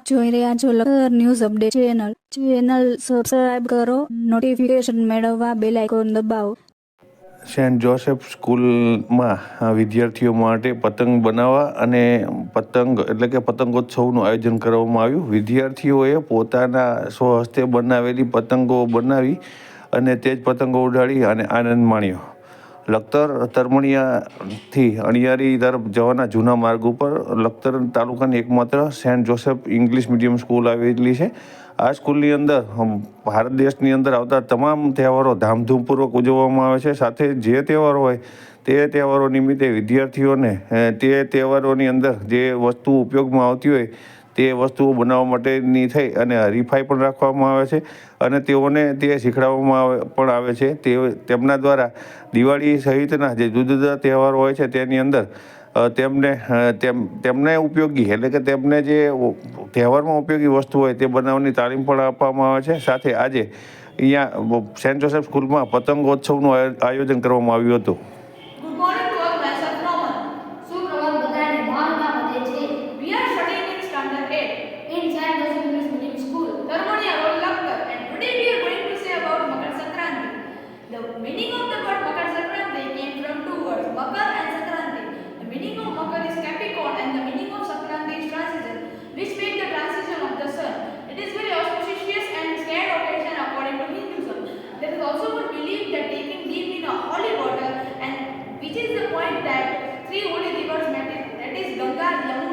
આપ જોઈ રહ્યા છો લખર news update channel. Channel subscribe કરો નોટિફિકેશન મેળવવા બેલ આઇકોન દબાવો. સેન્ટ જોસેફ સ્કૂલમાં વિદ્યાર્થીઓ માટે પતંગ બનાવવા અને પતંગ એટલે કે પતંગોત્સવનું આયોજન કરવામાં આવ્યું. વિદ્યાર્થીઓએ પોતાના સ્વહસ્તે બનાવેલી પતંગો બનાવી અને તે જ પતંગો ઉડાડી અને આનંદ માણ્યો. લખતર તરમણિયાથી અણિયારી તરફ જવાના જૂના માર્ગ ઉપર લખતર તાલુકાની એકમાત્ર Saint Joseph English medium school આવેલી છે. આ સ્કૂલની અંદર ભારત દેશની અંદર આવતા તમામ તહેવારો ધામધૂમપૂર્વક ઉજવવામાં આવે છે. સાથે જે તહેવાર હોય તે તહેવારો નિમિત્તે વિદ્યાર્થીઓને તે તહેવારોની અંદર જે વસ્તુ ઉપયોગમાં આવતી હોય તે વસ્તુઓ બનાવવા માટેની થઈ અને હરીફાઈ પણ રાખવામાં આવે છે અને તેઓને તે શીખડાવવામાં આવે, પણ આવે છે. તે તેમના દ્વારા દિવાળી સહિતના જે જુદા જુદા તહેવારો હોય છે તેની અંદર તેમને તેમ, તેમને ઉપયોગી એટલે કે તેમને જે તહેવારમાં ઉપયોગી વસ્તુ હોય તે બનાવવાની તાલીમ પણ આપવામાં આવે છે. સાથે આજે અહીંયા સેન્ટ જોસેફ સ્કૂલમાં પતંગોત્સવનું આયોજન કરવામાં આવ્યું હતું. Point that three holy rivers met in, that is Ganga, Yamuna